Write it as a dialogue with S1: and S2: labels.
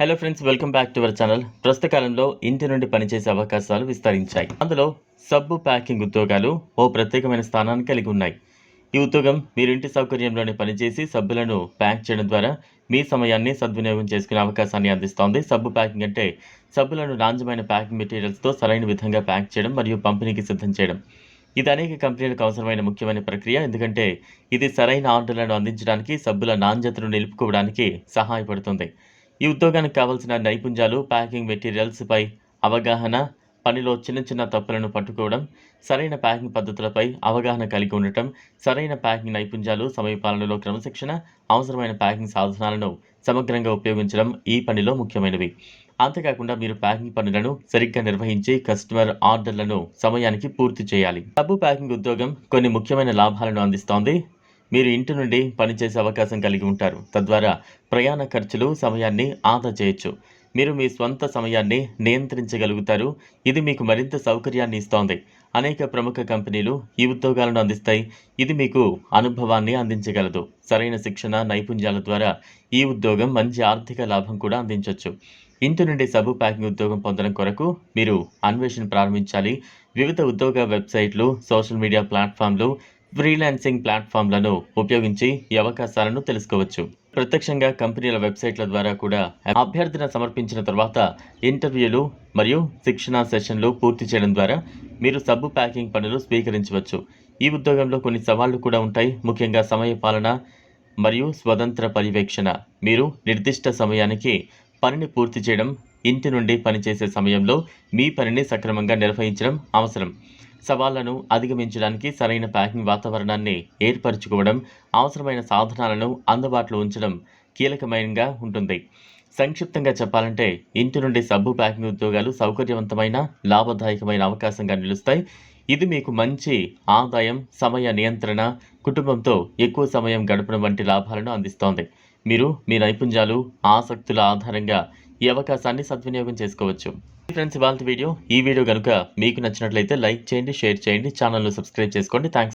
S1: Hello friends welcome back to our channel ప్రస్తుత కాలంలో ఇంటి నుండి పనిచేసే అవకాశాలు విస్తరించాయి. అందులో సబ్బు ప్యాకింగ్ ఉద్యోగాలు ఓ ప్రత్యేకమైన స్థానాన్ని కలిగి ఉన్నాయి. ఈ ఉద్యోగం మీరు ఇంటి సౌకర్యంలోనే పనిచేసి సబ్బులను ప్యాక్ చేయడం ద్వారా మీ సమయాన్ని సద్వినియోగం చేసుకునే అవకాశాన్ని అందిస్తోంది. సబ్బు ప్యాకింగ్ అంటే సబ్బులను నాణ్యమైన ప్యాకింగ్ మెటీరియల్స్తో సరైన విధంగా ప్యాక్ చేయడం మరియు పంపిణీకి సిద్ధం చేయడం. ఇది అనేక కంపెనీలకు అవసరమైన ముఖ్యమైన ప్రక్రియ. ఎందుకంటే ఇది సరైన ఆర్డర్లను అందించడానికి సబ్బుల నాణ్యతను నిలుపుకోవడానికి సహాయపడుతుంది. ఈ ఉద్యోగానికి కావాల్సిన నైపుణ్యాలు ప్యాకింగ్ మెటీరియల్స్పై అవగాహన పనిలో చిన్న చిన్న తప్పులను పట్టుకోవడం సరైన ప్యాకింగ్ పద్ధతులపై అవగాహన కలిగి ఉండటం సరైన ప్యాకింగ్ నైపుణ్యాలు సమయపాలనలో క్రమశిక్షణ అవసరమైన ప్యాకింగ్ సాధనాలను సమగ్రంగా ఉపయోగించడం ఈ పనిలో ముఖ్యమైనవి. అంతేకాకుండా మీరు ప్యాకింగ్ పనులను సరిగ్గా నిర్వహించి కస్టమర్ ఆర్డర్లను సమయానికి పూర్తి చేయాలి. డబ్బు ప్యాకింగ్ ఉద్యోగం కొన్ని ముఖ్యమైన లాభాలను అందిస్తోంది. మీరు ఇంటి నుండి పనిచేసే అవకాశం కలిగి ఉంటారు. తద్వారా ప్రయాణ ఖర్చులు సమయాన్ని ఆదా చేయొచ్చు. మీరు మీ స్వంత సమయాన్ని నియంత్రించగలుగుతారు. ఇది మీకు మరింత సౌకర్యాన్ని ఇస్తోంది. అనేక ప్రముఖ కంపెనీలు ఈ ఉద్యోగాలను అందిస్తాయి. ఇది మీకు అనుభవాన్ని అందించగలదు. సరైన శిక్షణ నైపుణ్యాల ద్వారా ఈ ఉద్యోగం మంచి ఆర్థిక లాభం కూడా అందించవచ్చు ఇంటి నుండి సబ్బు ప్యాకింగ్ ఉద్యోగం పొందడం కొరకు మీరు అన్వేషణ ప్రారంభించాలి. వివిధ ఉద్యోగ వెబ్సైట్లు సోషల్ మీడియా ప్లాట్ఫామ్లు ఫ్రీలాన్సింగ్ ప్లాట్ఫామ్లను ఉపయోగించి ఈ అవకాశాలను తెలుసుకోవచ్చు. ప్రత్యక్షంగా కంపెనీల వెబ్సైట్ల ద్వారా కూడా అభ్యర్థన సమర్పించిన తర్వాత ఇంటర్వ్యూలు మరియు శిక్షణా సెషన్లు పూర్తి చేయడం ద్వారా మీరు సబ్బు ప్యాకింగ్ పనులు స్వీకరించవచ్చు. ఈ ఉద్యోగంలో కొన్ని సవాళ్ళు కూడా ఉంటాయి. ముఖ్యంగా సమయ పాలన మరియు స్వతంత్ర పర్యవేక్షణ. మీరు నిర్దిష్ట సమయానికి పనిని పూర్తి చేయడం ఇంటి నుండి పనిచేసే సమయంలో మీ పనిని సక్రమంగా నిర్వహించడం అవసరం. సవాళ్ళను అధిగమించడానికి సరైన ప్యాకింగ్ వాతావరణాన్ని ఏర్పరచుకోవడం అవసరమైన సాధనాలను అందుబాటులో ఉంచడం కీలకమైనగా ఉంటుంది. సంక్షిప్తంగా చెప్పాలంటే ఇంటి నుండి సబ్బు ప్యాకింగ్ ఉద్యోగాలు సౌకర్యవంతమైన లాభదాయకమైన అవకాశంగా నిలుస్తాయి. ఇది మీకు మంచి ఆదాయం సమయ నియంత్రణ కుటుంబంతో ఎక్కువ సమయం గడపడం వంటి లాభాలను అందిస్తోంది. మీరు మీ నైపుణ్యాలు ఆసక్తుల ఆధారంగా ఈ అవకాశాన్ని సద్వినియోగం చేసుకోవచ్చు. ఫ్రెండ్స్ ఇవాళ వీడియో. ఈ వీడియో కనుక మీకు నచ్చినట్లయితే లైక్ చేయండి షేర్ చేయండి ఛానల్ను సబ్స్క్రైబ్ చేసుకోండి. థ్యాంక్స్